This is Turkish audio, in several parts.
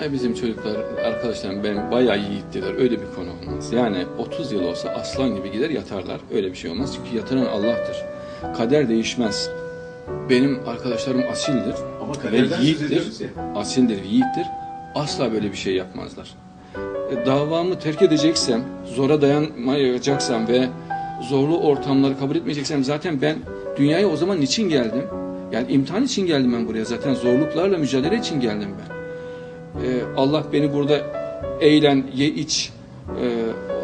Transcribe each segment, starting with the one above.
Ay bizim çocuklar, arkadaşlarım benim bayağı yiğittiler. Öyle bir konu olmaz. Yani 30 yıl olsa aslan gibi gider yatarlar. Öyle bir şey olmaz. Çünkü yatıran Allah'tır. Kader değişmez. Benim arkadaşlarım asildir Ama ve yiğittir. Asildir, yiğittir. Asla böyle bir şey yapmazlar. E, davamı terk edeceksem, zora dayanmayacaksam ve zorlu ortamları kabul etmeyeceksem zaten ben dünyaya o zaman niçin geldim? Yani imtihan için geldim ben buraya. Zaten zorluklarla mücadele için geldim ben. Ee, Allah beni burada eğlen, ye iç, e,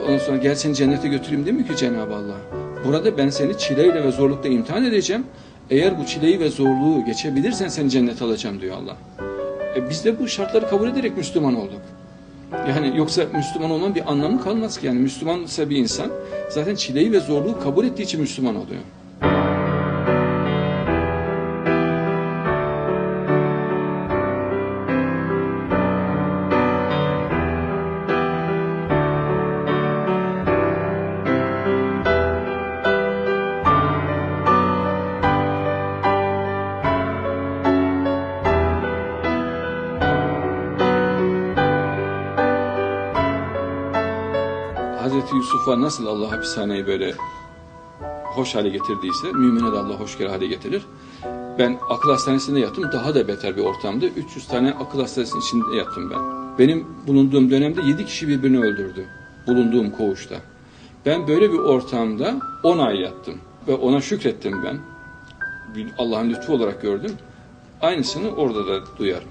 ondan sonra gel seni cennete götüreyim demiyor ki Cenab-ı Allah. Burada ben seni çileyle ve zorlukla imtihan edeceğim. Eğer bu çileyi ve zorluğu geçebilirsen seni cennete alacağım diyor Allah. E, biz de bu şartları kabul ederek Müslüman olduk. Yani yoksa Müslüman olmanın bir anlamı kalmaz ki. Yani Müslümansa bir insan zaten çileyi ve zorluğu kabul ettiği için Müslüman oluyor. Hazreti Yusuf'a nasıl Allah hapishaneyi böyle hoş hale getirdiyse mümine de Allah hoş hale getirir. Ben akıl hastanesinde yattım. Daha da beter bir ortamda. 300 tane akıl hastanesinin içinde yattım ben. Benim bulunduğum dönemde 7 kişi birbirini öldürdü. Bulunduğum koğuşta. Ben böyle bir ortamda 10 ay yattım. Ve ona şükrettim ben. Allah'ın lütfu olarak gördüm. Aynısını orada da duyarım.